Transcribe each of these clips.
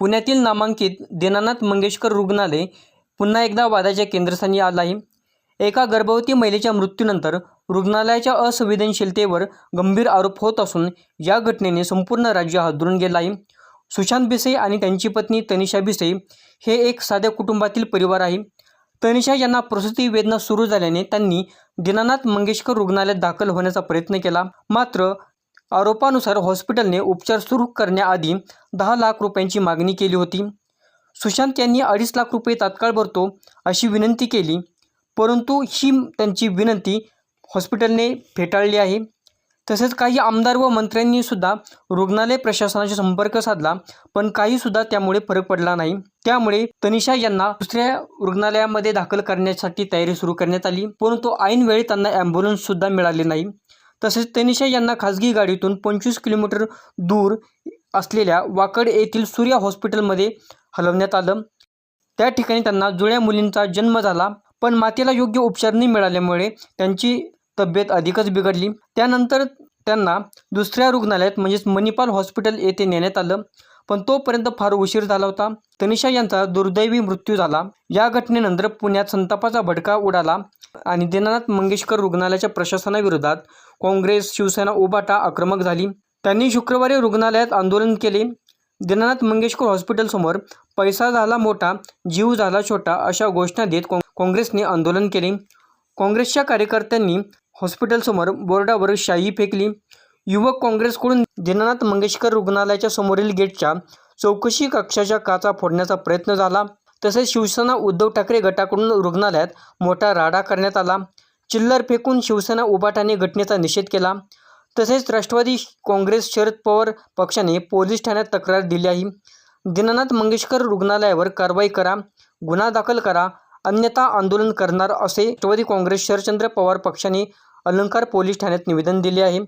पुण्यातील नामांकित दीनानाथ मंगेशकर रुग्णालय पुन्हा एकदा वादाच्या केंद्रस्थानी आलं आहे. एका गर्भवती महिलेच्या मृत्यूनंतर रुग्णालयाच्या असंवेदनशीलतेवर गंभीर आरोप होत असून या घटनेने संपूर्ण राज्य हादरून गेलं आहे सुशांत बिसई आणि त्यांची पत्नी तनिषा बिसई हे एक साध्या कुटुंबातील परिवार आहे. तनिषा यांना प्रसूती वेदना सुरू झाल्याने त्यांनी दीनानाथ मंगेशकर रुग्णालयात दाखल होण्याचा प्रयत्न केला. मात्र आरोपानुसार हॉस्पिटलने उपचार सुरू करण्याआधी दहा लाख रुपयांची मागणी केली होती. सुशांत यांनी अडीच लाख रुपये तात्काळ भरतो अशी विनंती केली परंतु ही त्यांची विनंती हॉस्पिटलने फेटाळली आहे. तसेच काही आमदार व मंत्र्यांनी सुद्धा रुग्णालय प्रशासनाशी संपर्क साधला पण काही सुद्धा त्यामुळे फरक पडला नाही. त्यामुळे तनिषा यांना दुसऱ्या रुग्णालयामध्ये दाखल करण्यासाठी तयारी सुरू करण्यात आली परंतु ऐन वेळी त्यांना ॲम्ब्युलन्स सुद्धा मिळाली नाही. तसेच तनिषा यांना खाजगी गाडीतून पंचवीस किलोमीटर दूर असलेल्या वाकड येथील सूर्या हॉस्पिटलमध्ये हलवण्यात आलं. त्या ठिकाणी त्यांना जुळ्या मुलींचा जन्म झाला पण मातेला योग्य उपचार न मिळाल्यामुळे त्यांची तब्येत अधिकच बिघडली. त्यानंतर त्यांना दुसऱ्या रुग्णालयात म्हणजेच मणिपाल हॉस्पिटल येथे नेण्यात आलं. पण तोपर्यंत फार उशीर झाला होता. तनिषा यांचा दुर्दैवी मृत्यू झाला. या घटनेनंतर पुण्यात संतापाचा भडका उडाला आणि दीनानाथ मंगेशकर रुग्णालयाच्या प्रशासनाविरोधात काँग्रेस शिवसेना उबाटा आक्रमक झाली. त्यांनी शुक्रवारी रुग्णालयात आंदोलन केले. दीनानाथ मंगेशकर हॉस्पिटलसमोर पैसा झाला मोठा जीव झाला छोटा अशा घोषणा देत काँग्रेसने आंदोलन केले. काँग्रेसच्या कार्यकर्त्यांनी हॉस्पिटलसमोर बोर्डावर शाई फेकली. युवक काँग्रेसकडून दीनानाथ मंगेशकर रुग्णालयाच्या समोरील गेटच्या चौकशी कक्षाच्या काचा फोडण्याचा प्रयत्न झाला. तसेच शिवसेना उद्धव ठाकरे गटाकडून रुग्णालयात मोठा राडा करण्यात आला. चिल्लर फेकून शिवसेना उभाटाने घटनेचा निषेध केला. तसेच राष्ट्रवादी काँग्रेस शरद पवार पक्षाने पोलीस ठाण्यात तक्रार दिली आहे दीनानाथ मंगेशकर रुग्णालयावर कारवाई करा गुन्हा दाखल करा अन्यथा आंदोलन करणार असे राष्ट्रवादी काँग्रेस शरदचंद्र पवार पक्षाने अलंकार पोलीस ठाण्यात निवेदन दिले आहे.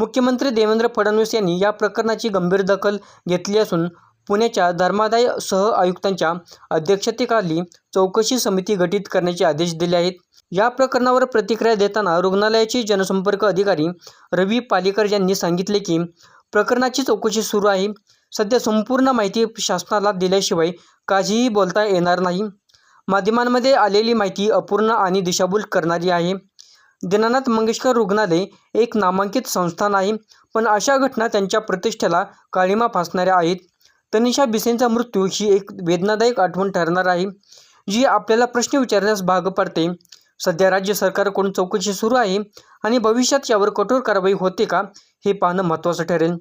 मुख्यमंत्री देवेंद्र फडणवीस यांनी या प्रकरणाची गंभीर दखल घेतली असून पुण्याच्या धर्मादाय सह आयुक्तांच्या अध्यक्षतेखाली चौकशी समिती गठीत करण्याचे आदेश दिले आहेत. या प्रकरणावर प्रतिक्रिया देताना रुग्णालयाचे जनसंपर्क अधिकारी रवी पालेकर यांनी सांगितले की प्रकरणाची चौकशी सुरू आहे. सध्या संपूर्ण माहिती शासनाला दिल्याशिवाय काहीही बोलता येणार नाही. माध्यमांमध्ये आलेली माहिती अपूर्ण आणि दिशाभूल करणारी आहे. दीनानाथ मंगेशकर रुग्णालय एक नामांकित संस्थान आहे पण अशा घटना त्यांच्या प्रतिष्ठेला काळीमा फासणाऱ्या आहेत. तनिषा बिसेंचा मृत्यू ही एक वेदनादायक आठवण ठरणार आहे जी आपल्याला प्रश्न विचारण्यास भाग पडते. सध्या राज्य सरकारकडून चौकशी सुरू आहे आणि भविष्यात यावर कठोर कारवाई होते का हे पाहणं महत्त्वाचं ठरेल.